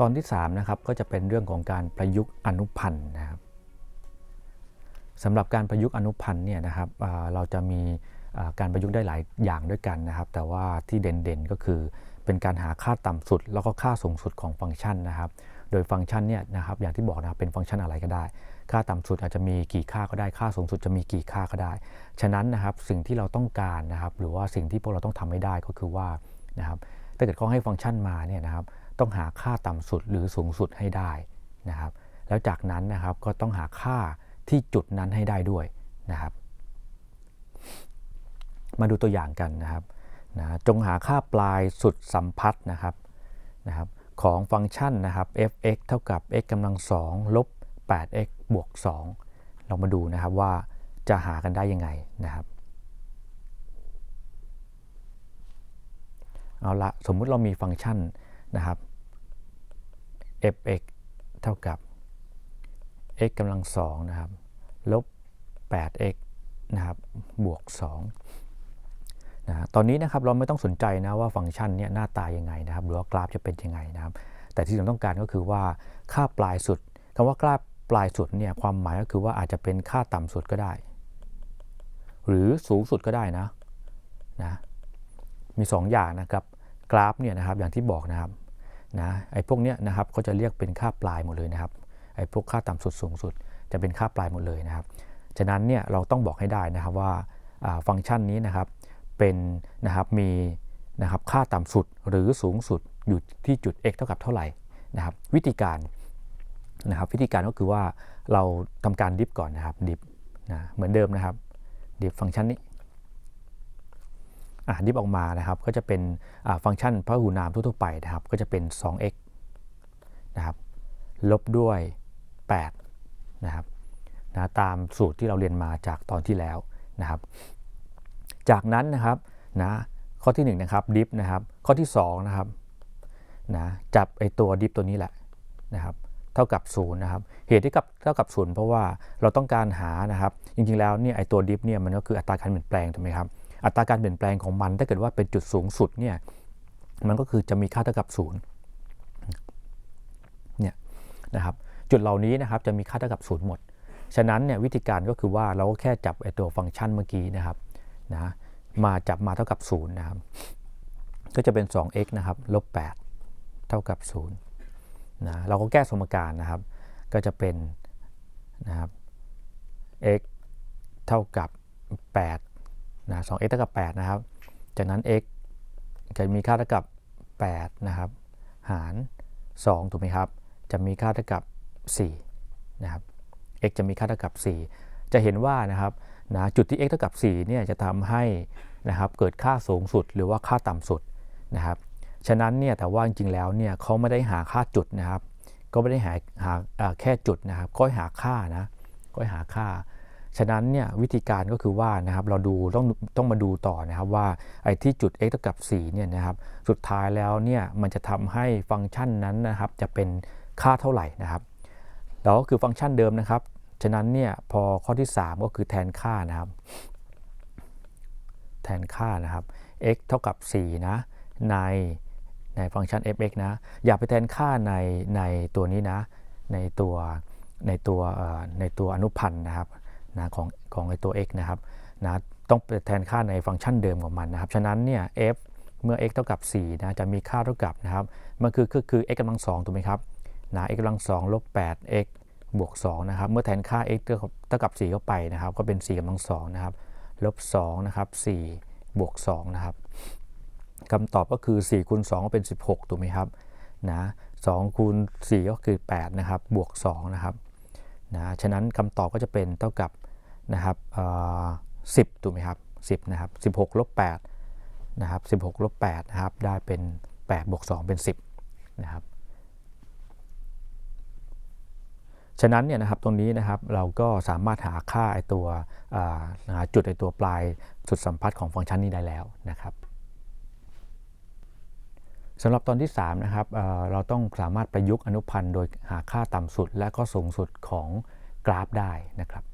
ตอนที่3นะครับก็จะเป็นเรื่องของการประยุกต์อนุพันธ์นะครับสำหรับการประยุกต์อนุพันธ์เนี่ยนะครับเราจะมีการประยุกต์ได้หลายอย่างด้วยกันนะครับ แต่ว่าที่เด่นๆก็คือเป็นการหาค่าต่ำสุด แล้วก็ค่าสูงสุดของฟังก์ชันนะครับ โดยฟังก์ชันเนี่ยนะครับอย่างที่บอกนะเป็นฟังก์ชันอะไรก็ได้ ค่าต่ำสุดอาจจะมีกี่ค่าก็ได้ค่าสูงสุดจะมีกี่ค่าก็ได้ ฉะนั้นนะครับสิ่งที่เราต้องการนะครับ หรือว่าสิ่งที่พวกเราต้องทำให้ได้ก็คือว่านะครับถ้าเกิดเขาให้ฟังก์ชันมาเนี่ยนะครับ ต้องหาค่าต่ำสุดหรือสูงสุดให้ได้นะครับ แล้วจากนั้นนะครับก็ต้องหาค่าที่จุดนั้นให้ได้ด้วยนะครับ มาดูตัวอย่างกันนะครับนะจงหาค่าปลายสุดสัมพัทธ์นะครับนะครับ ของฟังก์ชันนะครับ f(x) เท่ากับ x กำลัง2ลบ 8x บวก 2 เรามาดูนะครับว่าจะหากันได้ยังไงนะครับ เอาละสมมุติเรามีฟังก์ชันนะครับ f(x) เท่ากับ x กำลัง2นะครับลบ 8x นะครับบวก2นะตอนนี้นะครับเราไม่ต้องสนใจนะว่าฟังก์ชันเนี้หน้าตายังไงนะครับหรือว่ากราฟจะเป็นยังไงนะครับ แต่ที่เราต้องการก็คือว่าค่าปลายสุดคำว่ากราฟปลายสุดเนี่ยความหมายก็คือว่าอาจจะเป็นค่าต่ำสุดก็ได้ หรือสูงสุดก็ได้นะนะมี 2 อย่างนะครับกราฟเนี่ยนะครับอย่างที่บอกนะครับ นะไอ้พวกเนี้ยนะครับเขาจะเรียกเป็นค่าปลายหมดเลยนะครับไอ้พวกค่าต่ำสุดสูงสุด จะเป็นค่าปลายหมดเลยนะครับฉะนั้นเนี่ยเราต้องบอกให้ได้นะครับว่าฟังก์ชันนี้นะครับเป็นนะครับมีนะครับค่าต่ำสุดหรือสูงสุดอยู่ที่จุด x เท่ากับเท่าไหร่นะครับวิธีการนะครับวิธีการก็คือว่าเราทำการดิฟก่อนนะครับดิฟนะเหมือนเดิมนะครับดิฟฟังก์ชันนี้ ดิฟออกมานะครับ ก็จะเป็นฟังก์ชันพหูนามทั่วๆไปนะครับ ก็จะเป็น 2x นะครับ ลบด้วย 8 นะครับนะตามสูตรที่เราเรียนมาจากตอนที่แล้วนะครับ จากนั้นนะครับนะข้อที่1นะครับดิฟนะครับข้อที่2นะครับนะจับไอตัวดิฟตัวนี้แหละนะครับเท่ากับ0นะครับเหตุที่กับเท่ากับ0เพราะว่าเราต้องการหานะครับ จริงๆแล้วเนี่ยไอตัวดิฟเนี่ยมันก็คืออัตราการเปลี่ยนแปลงถูกไหมครับ อัตราการเปลี่ยนแปลงของมัน ถ้าเกิดว่าเป็นจุดสูงสุดเนี่ยมันก็คือจะมีค่าเท่ากับ0เนี่ยนะครับจุดเหล่านี้นะครับจะมีค่าเท่ากับ0หมด ฉะนั้นเนี่ยวิธีการก็คือว่าเราก็แค่จับไอตัวฟังก์ชันเมื่อกี้นะครับนะมาจับมาเท่ากับ0นะครับก็จะเป็น 2x นะครับลบ8เท่ากับ0นะเราก็แก้สมการนะครับ ก็จะเป็นนะครับ x เท่ากับ8 นะ 2x เท่ากับ8นะครับ จากนั้น x จะมีค่าเท่ากับ8นะครับ หาร 2 ถูกไหมครับ จะมีค่าเท่ากับ4นะครับ x จะมีค่าเท่ากับ 4 จะเห็นว่านะครับนะจุดที่ x เท่ากับ 4 เนี่ยจะทำให้นะครับเกิดค่าสูงสุดหรือว่าค่าต่ำสุดนะครับ ฉะนั้นเนี่ยแต่ว่าจริงๆแล้วเนี่ยเขาไม่ได้หาค่าจุดนะครับ ก็ไม่ได้หาหาแค่จุดนะครับ ก็หาค่านะ ก็หาค่า ฉะนั้นเนี่ยวิธีการก็คือว่านะครับเราดูต้องต้องมาดูต่อนะครับว่าไอ้ที่จุด x เท่ากับ4เนี่ยนะครับสุดท้ายแล้วเนี่ยมันจะทำให้ฟังก์ชันนั้นนะครับจะเป็นค่าเท่าไหร่นะครับแล้วก็คือฟังก์ชันเดิมนะครับ ฉะนั้นเนี่ยพอข้อที่ 3 ก็คือแทนค่านะครับ แทนค่านะครับ x เท่ากับ4นะในในฟังก์ชัน f(x) นะ อย่าไปแทนค่าในในตัวนี้นะ ในตัวในตัวในตัวอนุพันธ์นะครับ นะของของไอตัว x นะครับนะต้องแทนค่าในฟังก์ชันเดิมของมันนะครับ ฉะนั้นเนี่ย f เมื่อ x เท่ากับ4นะจะมีค่าเท่ากับนะครับมันคือคือคือ x กำลัง2ถูกไหมครับนะ x กำลัง2ลบ 8x บวก2นะครับ เมื่อแทนค่า x เท่ากับ4เข้าไปนะครับ ก็เป็น4กำลัง2นะครับลบ2นะครับ4บวก2นะครับคำตอบก็คือ4คูณ2ก็เป็น 16ถูกไหมครับนะ2คูณ4ก็คือ8นะครับบวก2นะครับนะฉะนั้นคำตอบก็จะเป็นเท่ากับ นะครับสิบถูกไหมครับ10นะครับ16ลบ8นะครับ16ลบ8นะครับได้เป็น8บวก2เป็น10นะครับฉะนั้นเนี่ยนะครับตรงนี้นะครับเราก็สามารถหาค่าไอตัวหาจุดไอตัวปลายสุดสัมพัทธ์ของฟังก์ชันนี้ได้แล้วนะครับสำหรับตอนที่3นะครับเเราต้องสามารถประยุกต์อนุพันธ์โดยหาค่าต่ำสุดและก็สูงสุดของกราฟได้นะครับ